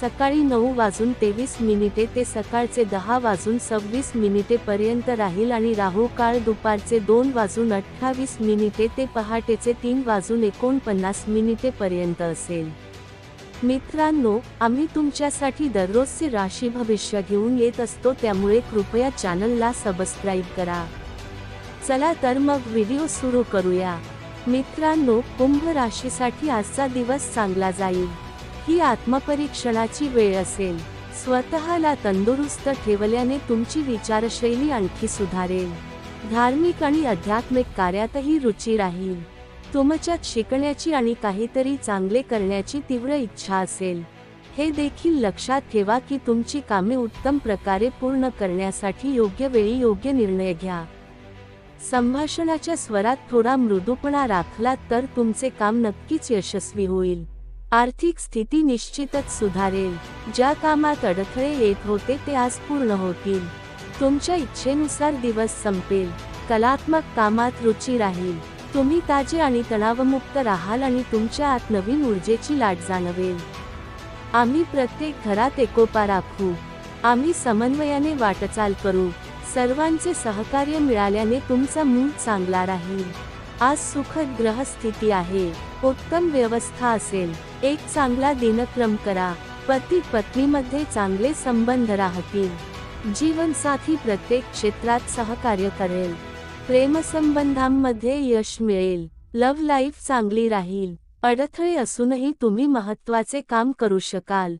सकाळी नऊ वाजून तेवीस मिनिटे ते सकाळचे दहा वाजून सव्वीस मिनिटे पर्यंत राहील आणि राहू काळ दुपारचे दोन वाजून अठ्ठावीस मिनिटे ते पहाटेचे तीन वाजून एकोणपन्नास मिनिटे पर्यंत असेल. मित्रांनो आम्ही तुमच्यासाठी दररोजचे राशी भविष्य घेऊन येत असतो त्यामुळे कृपया चॅनलला सबस्क्राईब करा. चला तर मग व्हिडिओ सुरू करूया. मित्रांनो कुंभ राशीसाठी आजचा दिवस चांगला जाईल. ही आत्मपरीक्षणाची वेळ असेल. स्वतःला तंदुरुस्त ठेवल्याने तुमची विचारशैली आणखी सुधारेल. धार्मिक आणि आध्यात्मिक कार्यातही रुची राहील. तुमच्यात शिकण्याची आणि काहीतरी चांगले करण्याची तीव्र इच्छा असेल. हे देखील लक्षात ठेवा की तुमची कामे उत्तम प्रकारे पूर्ण करण्यासाठी योग्य वेळी योग्य निर्णय घ्या. संभाषणाच्या स्वरात थोडा मृदूपणा राखला तर तुमचे काम नक्कीच यशस्वी होईल. आर्थिक स्थिती निश्चितच सुधारेल. ज्या कामात अडथळे येत होते ते आज पूर्ण होतील. तुमच्या इच्छेनुसार दिवस संपेल. कलात्मक कामात रुची राहील. तुम्ही ताजे आणि तणावमुक्त राहाल आणि तुमच्या आत नवीन ऊर्जेची लाट जाणवेल. आम्ही प्रत्येक घरात एकोपा राखू. आम्ही समन्वयाने वाटचाल करू. सर्वांचे सहकार्य मिळाल्याने तुमचा मूड चांगला राहील. आज सुखद ग्रहस्थिती आहे. उत्तम व्यवस्था असेल. एक चांगला दिनक्रम करा. पती पत्नीमध्ये चांगले संबंध राहतील. जीवनसाथी प्रत्येक क्षेत्रात सहकार्य करेल. प्रेमसंबंधांमध्ये यश मिळेल. लव्ह लाईफ चांगली राहील. अडथळे असूनही तुम्ही महत्त्वाचे काम करू शकाल.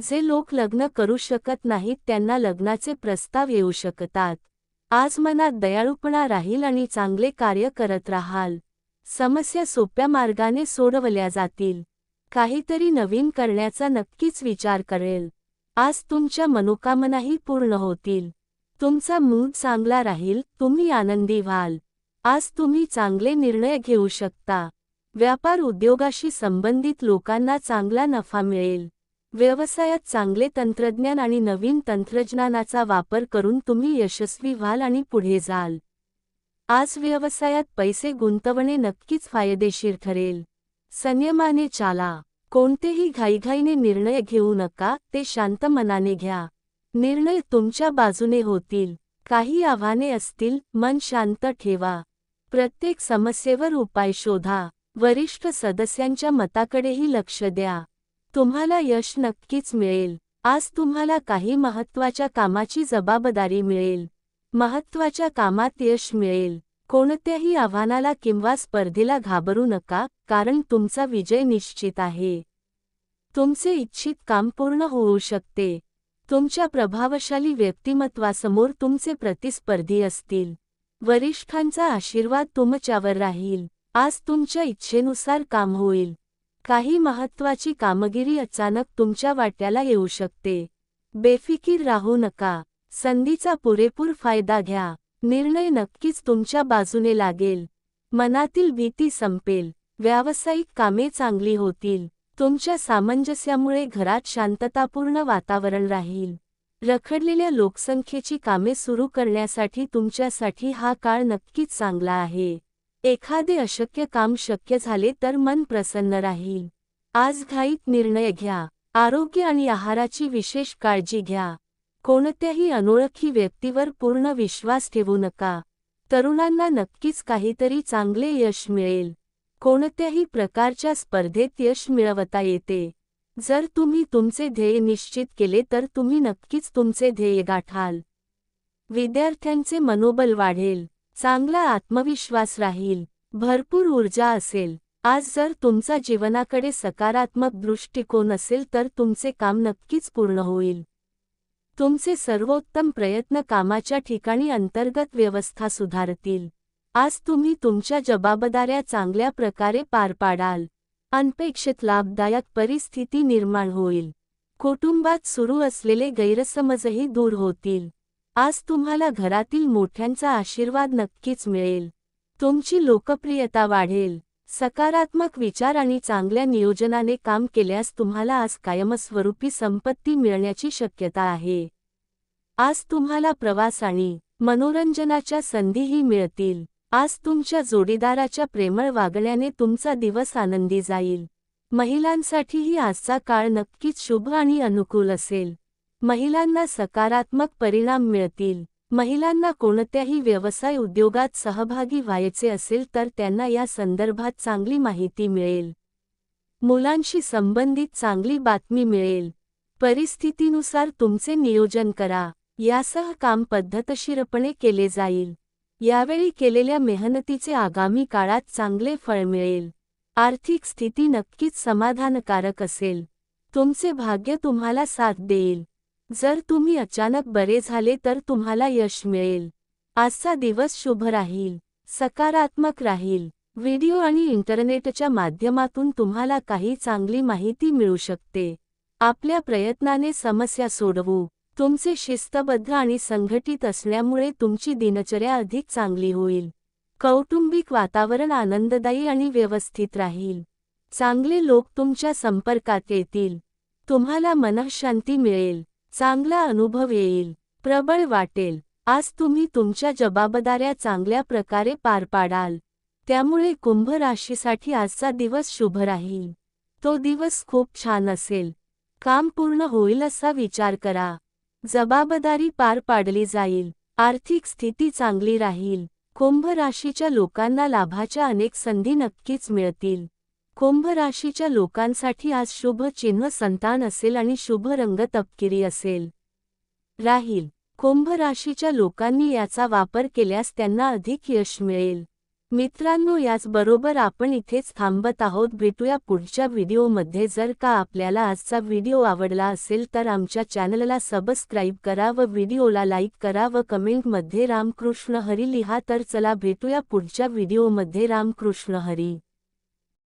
जे लोक लग्न करू शकत नाहीत त्यांना लग्नाचे प्रस्ताव येऊ शकतात. आज मनात दयाळूपणा राहील आणि चांगले कार्य करत राहाल. समस्या सोप्या मार्गाने सोडवल्या जातील. काहीतरी नवीन करण्याचा नक्कीच विचार करेल. आज तुमच्या मनोकामनाही पूर्ण होतील. तुमचा मूड चांगला राहील तुम्ही आनंदी व्हाल. आज तुम्ही चांगले निर्णय घेऊ शकता. व्यापार उद्योगाशी संबंधित लोकांना चांगला नफा मिळेल. व्यवसायात चांगले तंत्रज्ञान आणि नवीन तंत्रज्ञानाचा वापर करून तुम्ही यशस्वी व्हाल आणि पुढे जाल. आज व्यवसायात पैसे गुंतवणे नक्कीच फायदेशीर ठरेल. संयमाने चाला. कोणतेही घाईघाईने निर्णय घेऊ नका ते शांत मनाने घ्या. निर्णय तुमच्या बाजूने होतील. काही आव्हाने असतील मन शांत ठेवा. प्रत्येक समस्येवर उपाय शोधा. वरिष्ठ सदस्यांच्या मताकडेही लक्ष द्या. तुम्हाला यश नक्कीच मिळेल. आज तुम्हाला काही महत्त्वाच्या कामाची जबाबदारी मिळेल. महत्त्वाच्या कामात यश मिळेल. कोणत्याही आव्हानाला किंवा स्पर्धेला घाबरू नका कारण तुमचा विजय निश्चित आहे. तुमचे इच्छित काम पूर्ण होऊ शकते. तुमच्या प्रभावशाली व्यक्तिमत्वासमोर तुमचे प्रतिस्पर्धी असतील. वरिष्ठांचा आशीर्वाद तुमच्यावर राहील. आज तुमच्या इच्छेनुसार काम होईल. काही महत्वाची कामगिरी अचानक तुमच्या वाट्याला येऊ शकते. बेफिकीर राहू नका. संधीचा पुरेपूर फायदा घ्या. निर्णय नक्कीच तुमच्या बाजूने लागेल. मनातील भीती संपेल. व्यावसायिक कामे चांगली होतील. तुमच्या सामंजस्यामुळे घरात शांततापूर्ण वातावरण राहील. रखडलेल्या लोकसंख्येची कामे सुरू करण्यासाठी तुमच्यासाठी हा काळ नक्कीच चांगला आहे. एखादे अशक्य काम शक्य झाले तर मन प्रसन्न राहील. आज घाईत निर्णय घ्या. आरोग्य आणि आहाराची विशेष काळजी घ्या. कोणत्याही अनोळखी व्यक्तीवर पूर्ण विश्वास ठेवू नका. तरुणांना नक्कीच काहीतरी चांगले यश मिळेल. कोणत्याही प्रकारच्या स्पर्धेत यश मिळवता येते. जर तुम्ही तुमचे ध्येय निश्चित केले तर तुम्ही नक्कीच तुमचे ध्येय गाठाल. विद्यार्थ्यांचे मनोबल वाढेल. चांगला आत्मविश्वास राहील. भरपूर ऊर्जा असेल. आज जर तुमचा जीवनाकडे सकारात्मक दृष्टिकोन असेल तर तुमचे काम नक्कीच पूर्ण होईल. तुमचे सर्वोत्तम प्रयत्न कामाच्या ठिकाणी अंतर्गत व्यवस्था सुधारतील. आज तुम्ही तुमच्या जबाबदाऱ्या चांगल्या प्रकारे पार पाडाल. अनपेक्षित लाभदायक परिस्थिती निर्माण होईल. कुटुंबात सुरू असलेले गैरसमजही दूर होतील. आज तुम्हाला घरातील मोठ्यांचा आशीर्वाद नक्कीच मिळेल. तुमची लोकप्रियता वाढेल. सकारात्मक विचार आणि चांगल्या नियोजनाने काम केल्यास तुम्हाला आज कायमस्वरूपी संपत्ती मिळण्याची शक्यता आहे. आज तुम्हाला प्रवास आणि मनोरंजनाच्या संधीही मिळतील. आज तुमच्या जोडीदाराच्या प्रेमळ वागण्याने तुमचा दिवस आनंदी जाईल. महिलांसाठीही आजचा काळ नक्कीच शुभ आणि अनुकूल असेल. महिलांना सकारात्मक परिणाम मिळतील. महिलांना कोणत्याही व्यवसाय उद्योगात सहभागी व्हायचे असेल तर त्यांना या संदर्भात चांगली माहिती मिळेल. मुलांशी संबंधित चांगली बातमी मिळेल. परिस्थितीनुसार तुमचे नियोजन करा. यासह काम पद्धतशीरपणे केले जाईल. यावेळी केलेल्या मेहनतीचे आगामी काळात चांगले फळ मिळेल. आर्थिक स्थिती नक्कीच समाधानकारक असेल. तुमचे भाग्य तुम्हाला साथ देईल. जर तुम्ही अचानक बरे झाले तर तुम्हाला यश मिळेल. आजचा दिवस शुभ राहील सकारात्मक राहील. व्हिडिओ आणि इंटरनेटच्या माध्यमातून तुम्हाला काही चांगली माहिती मिळू शकते. आपल्या प्रयत्नाने समस्या सोडवू. तुमचे शिस्तबद्ध आणि संघटित असल्यामुळे तुमची दिनचर्या अधिक चांगली होईल. कौटुंबिक वातावरण आनंददायी आणि व्यवस्थित राहील. चांगले लोक तुमच्या संपर्कात येतील. तुम्हाला मनःशांती मिळेल. चांगला अनुभव येईल. प्रबळ वाटेल. आज तुम्ही तुमच्या जबाबदाऱ्या चांगल्या प्रकारे पार पाडाल. त्यामुळे कुंभ राशीसाठी आजचा दिवस शुभ राहील. तो दिवस खूप छान असेल. काम पूर्ण होईल असा विचार करा. जबाबदारी पार पाडली जाईल. आर्थिक स्थिती चांगली राहील. कुंभ राशीच्या लोकांना लाभाच्या अनेक संधी नक्कीच मिळतील. कुंभ राशीच्या लोकांसाठी आज शुभ चिन्ह संतान असेल आणि शुभ रंग तपकिरी असेल. राहील कुंभ राशीच्या लोकांनी याचा वापर केल्यास त्यांना अधिक यश मिळेल. मित्रांनो याचबरोबर आपण इथेच थांबत आहोत. भेटूया पुढच्या व्हिडिओमध्ये. जर का आपल्याला आजचा व्हिडिओ आवडला असेल तर आमच्या चॅनलला सबस्क्राईब करा व व्हिडिओला लाईक करा व कमेंटमध्ये रामकृष्ण हरी लिहा. तर चला भेटूया पुढच्या व्हिडिओमध्ये. रामकृष्ण हरी.